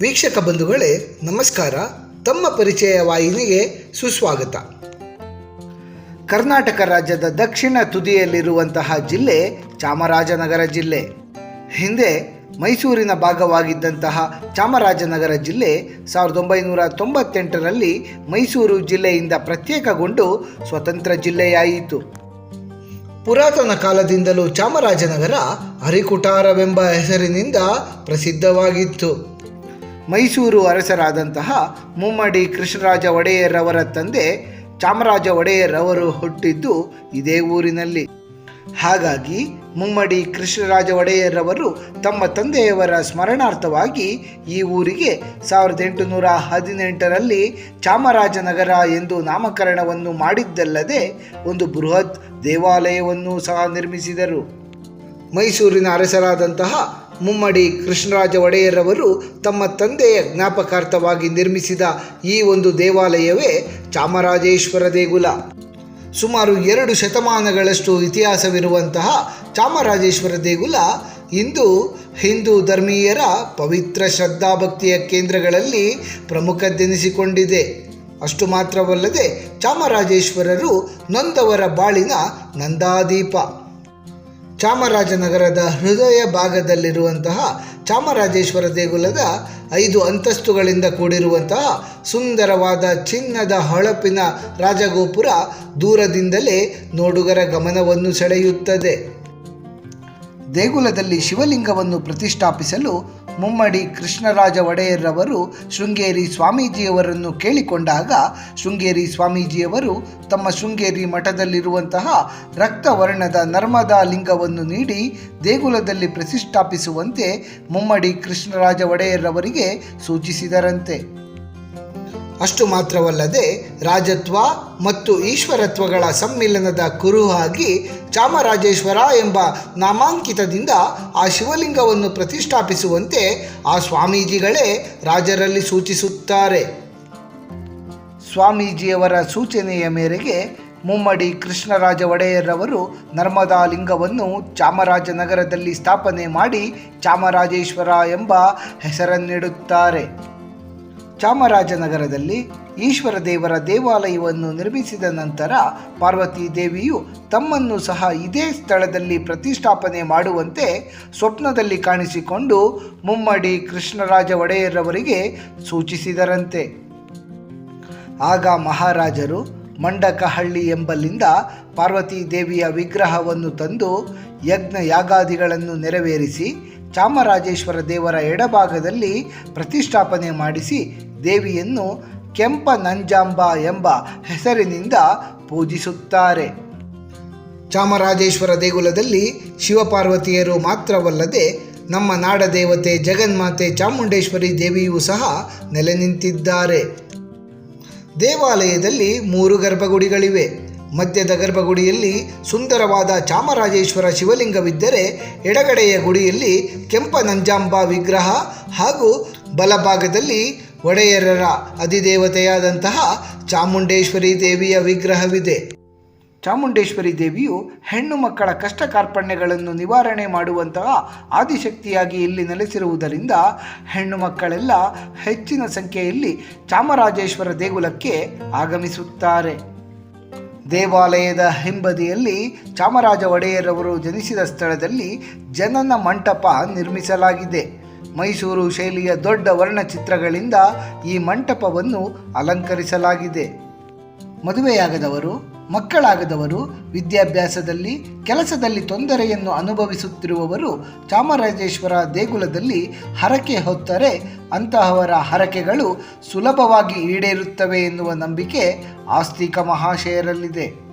ವೀಕ್ಷಕ ಬಂಧುಗಳೇ, ನಮಸ್ಕಾರ. ತಮ್ಮ ಪರಿಚಯ ವಾಹಿನಿಗೆ ಸುಸ್ವಾಗತ. ಕರ್ನಾಟಕ ರಾಜ್ಯದ ದಕ್ಷಿಣ ತುದಿಯಲ್ಲಿರುವಂತಹ ಜಿಲ್ಲೆ ಚಾಮರಾಜನಗರ ಜಿಲ್ಲೆ. ಹಿಂದೆ ಮೈಸೂರಿನ ಭಾಗವಾಗಿದ್ದಂತಹ ಚಾಮರಾಜನಗರ ಜಿಲ್ಲೆ ಸಾವಿರದ ಒಂಬೈನೂರ ತೊಂಬತ್ತೆಂಟರಲ್ಲಿ ಮೈಸೂರು ಜಿಲ್ಲೆಯಿಂದ ಪ್ರತ್ಯೇಕಗೊಂಡು ಸ್ವತಂತ್ರ ಜಿಲ್ಲೆಯಾಯಿತು. ಪುರಾತನ ಕಾಲದಿಂದಲೂ ಚಾಮರಾಜನಗರ ಹರಿಕುಟಾರವೆಂಬ ಹೆಸರಿನಿಂದ ಪ್ರಸಿದ್ಧವಾಗಿತ್ತು. ಮೈಸೂರು ಅರಸರಾದಂತಹ ಮುಮ್ಮಡಿ ಕೃಷ್ಣರಾಜ ಒಡೆಯರವರ ತಂದೆ ಚಾಮರಾಜ ಒಡೆಯರವರು ಹುಟ್ಟಿದ್ದು ಇದೇ ಊರಿನಲ್ಲಿ. ಹಾಗಾಗಿ ಮುಮ್ಮಡಿ ಕೃಷ್ಣರಾಜ ಒಡೆಯರವರು ತಮ್ಮ ತಂದೆಯವರ ಸ್ಮರಣಾರ್ಥವಾಗಿ ಈ ಊರಿಗೆ ಸಾವಿರದ ಎಂಟುನೂರ ಹದಿನೆಂಟರಲ್ಲಿ ಚಾಮರಾಜನಗರ ಎಂದು ನಾಮಕರಣವನ್ನು ಮಾಡಿದ್ದಲ್ಲದೆ ಒಂದು ಬೃಹತ್ ದೇವಾಲಯವನ್ನು ಸಹ ನಿರ್ಮಿಸಿದರು. ಮೈಸೂರಿನ ಅರಸರಾದಂತಹ ಮುಮ್ಮಡಿ ಕೃಷ್ಣರಾಜ ಒಡೆಯರವರು ತಮ್ಮ ತಂದೆಯ ಜ್ಞಾಪಕಾರ್ಥವಾಗಿ ನಿರ್ಮಿಸಿದ ಈ ಒಂದು ದೇವಾಲಯವೇ ಚಾಮರಾಜೇಶ್ವರ ದೇಗುಲ. ಸುಮಾರು ಎರಡು ಶತಮಾನಗಳಷ್ಟು ಇತಿಹಾಸವಿರುವಂತಹ ಚಾಮರಾಜೇಶ್ವರ ದೇಗುಲ ಇಂದು ಹಿಂದೂ ಧರ್ಮೀಯರ ಪವಿತ್ರ ಶ್ರದ್ಧಾಭಕ್ತಿಯ ಕೇಂದ್ರಗಳಲ್ಲಿ ಪ್ರಮುಖದ್ದೆನಿಸಿಕೊಂಡಿದೆ. ಅಷ್ಟು ಮಾತ್ರವಲ್ಲದೆ ಚಾಮರಾಜೇಶ್ವರರು ನೊಂದವರ ಬಾಳಿನ ನಂದಾದೀಪ. ಚಾಮರಾಜನಗರದ ಹೃದಯ ಭಾಗದಲ್ಲಿರುವಂತಹ ಚಾಮರಾಜೇಶ್ವರ ದೇಗುಲದ ಐದು ಅಂತಸ್ತುಗಳಿಂದ ಕೂಡಿರುವಂತಹ ಸುಂದರವಾದ ಚಿನ್ನದ ಹೊಳಪಿನ ರಾಜಗೋಪುರ ದೂರದಿಂದಲೇ ನೋಡುಗರ ಗಮನವನ್ನು ಸೆಳೆಯುತ್ತದೆ. ದೇಗುಲದಲ್ಲಿ ಶಿವಲಿಂಗವನ್ನು ಪ್ರತಿಷ್ಠಾಪಿಸಲು ಮುಮ್ಮಡಿ ಕೃಷ್ಣರಾಜ ಒಡೆಯರವರು ಶೃಂಗೇರಿ ಸ್ವಾಮೀಜಿಯವರನ್ನು ಕೇಳಿಕೊಂಡಾಗ ಶೃಂಗೇರಿ ಸ್ವಾಮೀಜಿಯವರು ತಮ್ಮ ಶೃಂಗೇರಿ ಮಠದಲ್ಲಿರುವಂತಹ ರಕ್ತವರ್ಣದ ನರ್ಮದಾ ಲಿಂಗವನ್ನು ನೀಡಿ ದೇಗುಲದಲ್ಲಿ ಪ್ರತಿಷ್ಠಾಪಿಸುವಂತೆ ಮುಮ್ಮಡಿ ಕೃಷ್ಣರಾಜ ಒಡೆಯರವರಿಗೆ ಸೂಚಿಸಿದರಂತೆ. ಅಷ್ಟು ಮಾತ್ರವಲ್ಲದೆ ರಾಜತ್ವ ಮತ್ತು ಈಶ್ವರತ್ವಗಳ ಸಮ್ಮಿಲನದ ಕುರುಹಾಗಿ ಚಾಮರಾಜೇಶ್ವರ ಎಂಬ ನಾಮಾಂಕಿತದಿಂದ ಆ ಶಿವಲಿಂಗವನ್ನು ಪ್ರತಿಷ್ಠಾಪಿಸುವಂತೆ ಆ ಸ್ವಾಮೀಜಿಗಳೇ ರಾಜರಲ್ಲಿ ಸೂಚಿಸುತ್ತಾರೆ. ಸ್ವಾಮೀಜಿಯವರ ಸೂಚನೆಯ ಮೇರೆಗೆ ಮುಮ್ಮಡಿ ಕೃಷ್ಣರಾಜ ಒಡೆಯರವರು ನರ್ಮದಾ ಲಿಂಗವನ್ನು ಚಾಮರಾಜನಗರದಲ್ಲಿ ಸ್ಥಾಪನೆ ಮಾಡಿ ಚಾಮರಾಜೇಶ್ವರ ಎಂಬ ಹೆಸರನ್ನಿಡುತ್ತಾರೆ. ಚಾಮರಾಜನಗರದಲ್ಲಿ ಈಶ್ವರ ದೇವರ ದೇವಾಲಯವನ್ನು ನಿರ್ಮಿಸಿದ ನಂತರ ಪಾರ್ವತಿ ದೇವಿಯು ತಮ್ಮನ್ನು ಸಹ ಇದೇ ಸ್ಥಳದಲ್ಲಿ ಪ್ರತಿಷ್ಠಾಪನೆ ಮಾಡುವಂತೆ ಸ್ವಪ್ನದಲ್ಲಿ ಕಾಣಿಸಿಕೊಂಡು ಮುಮ್ಮಡಿ ಕೃಷ್ಣರಾಜ ಒಡೆಯರವರಿಗೆ ಸೂಚಿಸಿದರಂತೆ. ಆಗ ಮಹಾರಾಜರು ಮಂಡಕಹಳ್ಳಿ ಎಂಬಲ್ಲಿಂದ ಪಾರ್ವತಿ ದೇವಿಯ ವಿಗ್ರಹವನ್ನು ತಂದು ಯಜ್ಞ ಯಾಗಾದಿಗಳನ್ನು ನೆರವೇರಿಸಿ ಚಾಮರಾಜೇಶ್ವರ ದೇವರ ಎಡಭಾಗದಲ್ಲಿ ಪ್ರತಿಷ್ಠಾಪನೆ ಮಾಡಿಸಿ ದೇವಿಯನ್ನು ಕೆಂಪ ನಂಜಾಂಬ ಎಂಬ ಹೆಸರಿನಿಂದ ಪೂಜಿಸುತ್ತಾರೆ. ಚಾಮರಾಜೇಶ್ವರ ದೇಗುಲದಲ್ಲಿ ಶಿವಪಾರ್ವತಿಯರು ಮಾತ್ರವಲ್ಲದೆ ನಮ್ಮ ನಾಡ ದೇವತೆ ಜಗನ್ಮಾತೆ ಚಾಮುಂಡೇಶ್ವರಿ ದೇವಿಯೂ ಸಹ ನೆಲೆ ನಿಂತಿದ್ದಾರೆ ದೇವಾಲಯದಲ್ಲಿ ಮೂರು ಗರ್ಭಗುಡಿಗಳಿವೆ. ಮಧ್ಯದ ಗರ್ಭಗುಡಿಯಲ್ಲಿ ಸುಂದರವಾದ ಚಾಮರಾಜೇಶ್ವರ ಶಿವಲಿಂಗವಿದ್ದರೆ ಎಡಗಡೆಯ ಗುಡಿಯಲ್ಲಿ ಕೆಂಪ ನಂಜಾಂಬ ವಿಗ್ರಹ ಹಾಗೂ ಬಲಭಾಗದಲ್ಲಿ ಒಡೆಯರರ ಅಧಿದೇವತೆಯಾದಂತಹ ಚಾಮುಂಡೇಶ್ವರಿ ದೇವಿಯ ವಿಗ್ರಹವಿದೆ. ಚಾಮುಂಡೇಶ್ವರಿ ದೇವಿಯು ಹೆಣ್ಣು ಮಕ್ಕಳ ಕಷ್ಟ ಕಾರ್ಪಣ್ಯಗಳನ್ನು ನಿವಾರಣೆ ಮಾಡುವಂತಹ ಆದಿಶಕ್ತಿಯಾಗಿ ಇಲ್ಲಿ ನೆಲೆಸಿರುವುದರಿಂದ ಹೆಣ್ಣು ಮಕ್ಕಳೆಲ್ಲ ಹೆಚ್ಚಿನ ಸಂಖ್ಯೆಯಲ್ಲಿ ಚಾಮರಾಜೇಶ್ವರ ದೇಗುಲಕ್ಕೆ ಆಗಮಿಸುತ್ತಾರೆ. ದೇವಾಲಯದ ಹಿಂಬದಿಯಲ್ಲಿ ಚಾಮರಾಜ ಒಡೆಯರವರು ಜನಿಸಿದ ಸ್ಥಳದಲ್ಲಿ ಜನನ ಮಂಟಪ ನಿರ್ಮಿಸಲಾಗಿದೆ. ಮೈಸೂರು ಶೈಲಿಯ ದೊಡ್ಡ ವರ್ಣಚಿತ್ರಗಳಿಂದ ಈ ಮಂಟಪವನ್ನು ಅಲಂಕರಿಸಲಾಗಿದೆ. ಮದುವೆಯಾಗದವರು ಮಕ್ಕಳಾಗದವರು, ವಿದ್ಯಾಭ್ಯಾಸದಲ್ಲಿ, ಕೆಲಸದಲ್ಲಿ ತೊಂದರೆಯನ್ನು ಅನುಭವಿಸುತ್ತಿರುವವರು ಚಾಮರಾಜೇಶ್ವರ ದೇಗುಲದಲ್ಲಿ ಹರಕೆ ಹೊತ್ತರೆ ಅಂತಹವರ ಹರಕೆಗಳು ಸುಲಭವಾಗಿ ಈಡೇರುತ್ತವೆ ಎನ್ನುವ ನಂಬಿಕೆ ಆಸ್ತಿಕ ಮಹಾಶಯರಲ್ಲಿದೆ.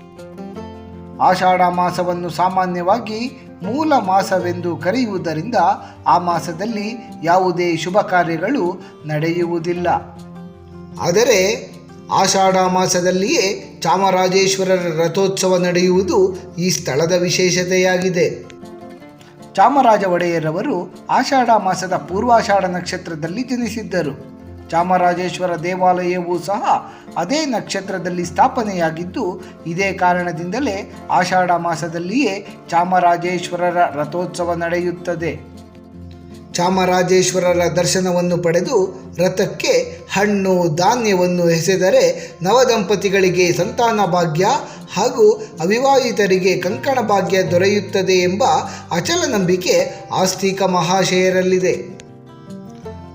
ಆಷಾಢ ಮಾಸವನ್ನು ಸಾಮಾನ್ಯವಾಗಿ ಮೂಲ ಮಾಸವೆಂದು ಕರೆಯುವುದರಿಂದ ಆ ಮಾಸದಲ್ಲಿ ಯಾವುದೇ ಶುಭ ಕಾರ್ಯಗಳು ನಡೆಯುವುದಿಲ್ಲ. ಆದರೆ ಆಷಾಢ ಮಾಸದಲ್ಲಿಯೇ ಚಾಮರಾಜೇಶ್ವರರ ರಥೋತ್ಸವ ನಡೆಯುವುದು ಈ ಸ್ಥಳದ ವಿಶೇಷತೆಯಾಗಿದೆ. ಚಾಮರಾಜ ಒಡೆಯರವರು ಆಷಾಢ ಮಾಸದ ಪೂರ್ವಾಷಾಢ ನಕ್ಷತ್ರದಲ್ಲಿ ಜನಿಸಿದ್ದರು. ಚಾಮರಾಜೇಶ್ವರ ದೇವಾಲಯವೂ ಸಹ ಅದೇ ನಕ್ಷತ್ರದಲ್ಲಿ ಸ್ಥಾಪನೆಯಾಗಿದ್ದು, ಇದೇ ಕಾರಣದಿಂದಲೇ ಆಷಾಢ ಮಾಸದಲ್ಲಿಯೇ ಚಾಮರಾಜೇಶ್ವರರ ರಥೋತ್ಸವ ನಡೆಯುತ್ತದೆ. ಚಾಮರಾಜೇಶ್ವರರ ದರ್ಶನವನ್ನು ಪಡೆದು ರಥಕ್ಕೆ ಹಣ್ಣು, ಧಾನ್ಯವನ್ನು ಎಸೆದರೆ ನವದಂಪತಿಗಳಿಗೆ ಸಂತಾನ ಭಾಗ್ಯ ಹಾಗೂ ಅವಿವಾಹಿತರಿಗೆ ಕಂಕಣ ಭಾಗ್ಯ ದೊರೆಯುತ್ತದೆ ಎಂಬ ಅಚಲ ನಂಬಿಕೆ ಆಸ್ತಿಕ ಮಹಾಶಯರಲ್ಲಿದೆ.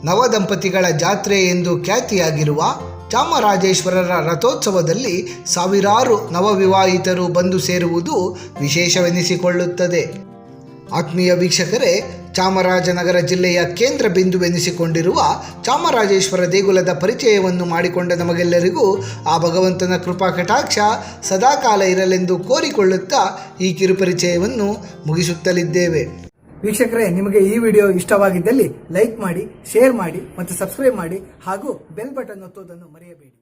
ನವದಂಪತಿಗಳ ಜಾತ್ರೆ ಎಂದು ಖ್ಯಾತಿಯಾಗಿರುವ ಚಾಮರಾಜೇಶ್ವರರ ರಥೋತ್ಸವದಲ್ಲಿ ಸಾವಿರಾರು ನವವಿವಾಹಿತರು ಬಂದು ಸೇರುವುದು ವಿಶೇಷವೆನಿಸಿಕೊಳ್ಳುತ್ತದೆ. ಆತ್ಮೀಯ ವೀಕ್ಷಕರೇ ಚಾಮರಾಜನಗರ ಜಿಲ್ಲೆಯ ಕೇಂದ್ರ ಬಿಂದುವೆನಿಸಿಕೊಂಡಿರುವ ಚಾಮರಾಜೇಶ್ವರ ದೇಗುಲದ ಪರಿಚಯವನ್ನು ಮಾಡಿಕೊಂಡ ನಮಗೆಲ್ಲರಿಗೂ ಆ ಭಗವಂತನ ಕೃಪಾ ಕಟಾಕ್ಷ ಸದಾಕಾಲ ಇರಲೆಂದು ಕೋರಿಕೊಳ್ಳುತ್ತಾ ಈ ಕಿರುಪರಿಚಯವನ್ನು ಮುಗಿಸುತ್ತಲಿದ್ದೇವೆ. ವೀಕ್ಷಕರೇ, ನಿಮಗೆ ಈ ವಿಡಿಯೋ ಇಷ್ಟವಾಗಿದ್ದಲ್ಲಿ ಲೈಕ್ ಮಾಡಿ, ಶೇರ್ ಮಾಡಿ ಮತ್ತು ಸಬ್ಸ್ಕ್ರೈಬ್ ಮಾಡಿ ಹಾಗೂ ಬೆಲ್ ಬಟನ್ ಒತ್ತುವುದನ್ನು ಮರೆಯಬೇಡಿ.